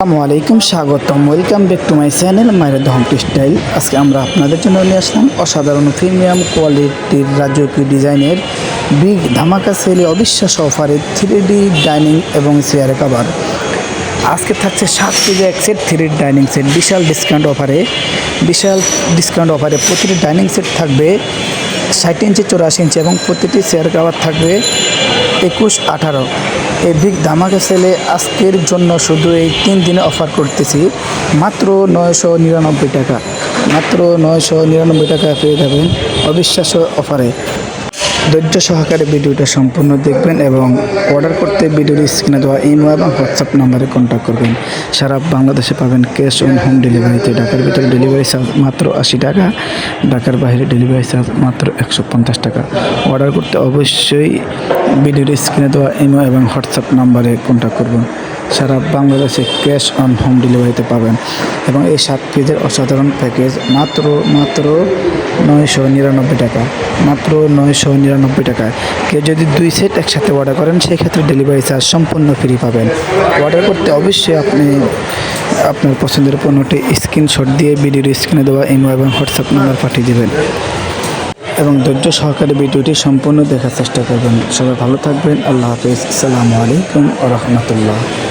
আসসালামু আলাইকুম, স্বাগতম। Welcome back to my channel মায়ের দহম স্টাইল আজকে আমরা আপনাদের জন্য নিয়ে আসলাম অসাধারণ প্রিমিয়াম কোয়ালিটির রাজকীয় ডিজাইনের বিগ ধামাকা সেলে অবিশ্বাস্য অফারে থ্রি ডি ডাইনিং এবং চেয়ার কাভার আজকে থাকছে সাত কেজি এক সেট থ্রি ডাইনিং সেট বিশাল ডিসকাউন্ট অফারে বিশাল ডিসকাউন্ট অফারে প্রতিটি ডাইনিং সেট থাকবে ষাট ইঞ্চি, চৌরাশি ইঞ্চি এবং প্রতিটি চেয়ার কাভার থাকবে একুশ আঠারো। এই বিগ ধামাকা সেলে আজকের জন্য শুধু এই তিন দিনে অফার করতেছি। মাত্র নয়শো নিরানব্বই টাকা। মাত্র নয়শো নিরানব্বই টাকা পেয়ে যাবেন অবিশ্বাস্য অফারে ধৈর্য সহকারে ভিডিওটা সম্পূর্ণ দেখবেন এবং অর্ডার করতে ভিডিওর স্ক্রিনে দেওয়া ইমো এবং হোয়াটসঅ্যাপ নাম্বারে কন্ট্যাক্ট করবেন। সারা বাংলাদেশে পাবেন ক্যাশ অন হোম ডেলিভারিতে ঢাকার ভিতরে ডেলিভারি চার্জ মাত্র আশি টাকা, ঢাকার বাইরে ডেলিভারি চার্জ মাত্র একশো পঞ্চাশ টাকা। অর্ডার করতে অবশ্যই ভিডিওর স্ক্রিনে দেওয়া ইমো এবং হোয়াটসঅ্যাপ নাম্বারে কন্ট্যাক্ট করবেন। সারা বাংলাদেশে ক্যাশ অন হোম ডেলিভারিতে পাবেন। এবং এই সাত পেজের অসাধারণ প্যাকেজ মাত্র মাত্র নয়শো নিরানব্বই টাকা। মাত্র নয়শো নিরানব্বই টাকায়। কেউ যদি দুই সেট একসাথে অর্ডার করেন, সেক্ষেত্রে ডেলিভারি চার্জ সম্পূর্ণ ফ্রি পাবেন। অর্ডার করতে অবশ্যই আপনি আপনার পছন্দের পণ্যটি স্ক্রিনশট দিয়ে ভিডিওর স্ক্রিনে দেওয়া ইমো এবং হোয়াটসঅ্যাপ নাম্বার পাঠিয়ে দেবেন। এবং ধৈর্য সহকারে ভিডিওটি সম্পূর্ণ দেখার চেষ্টা করবেন। সবাই ভালো থাকবেন। আল্লাহ হাফিজ। আসসালামু আলাইকুম রহমতুল্লাহ।